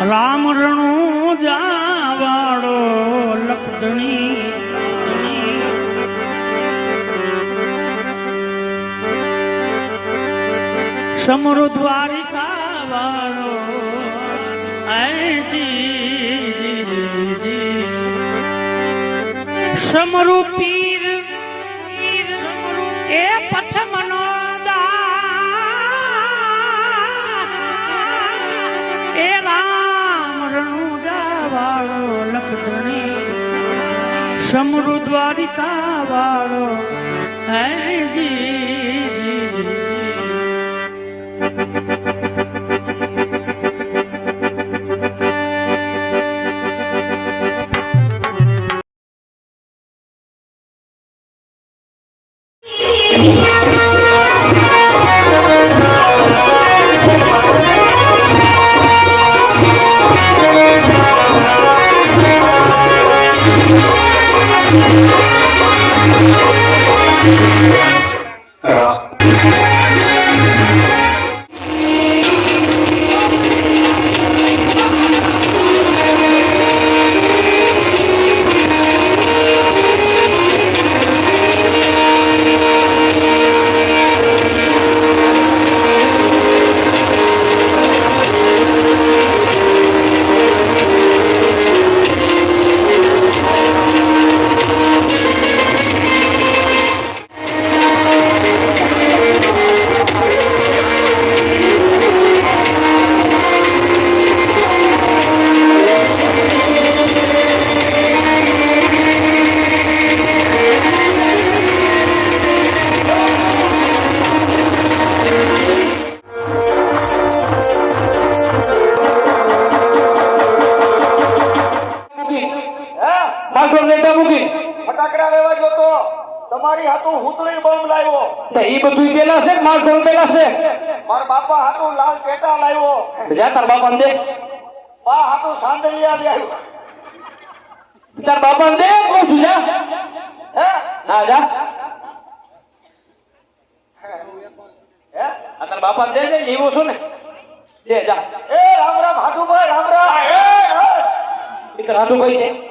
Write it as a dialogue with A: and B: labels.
A: રામ રણું જાવાળો લખણી સમરુ દ્વારિકા વાળો સમરુ પીર એ પથમનો લખધણી સમરુ દ્વારિકા વાળો
B: માલઢોર નેતા મૂકી.
C: ફટાકડા લેવા જોતો. તમારી હાથું હુતળી બોમ્બ લાવ્યો.
B: તો ઈ બધું પેલા છે માર માલઢોર પેલા છે.
C: મારા બાપા હાથું લાલ ટેટા લાવ્યો.
B: જા તાર બાપા દે.
C: બા હાથું સાંદલિયા લાવ્યો.
B: તાર બાપા દે કહું છું જા.
C: હે?
B: ના જા.
C: હે?
B: આ તાર બાપા દે દે એવો છો ને. દે જા.
C: એ રામ રામ હાથુભાઈ રામ રામ. એ,
B: તાર હાથું કઈ છે.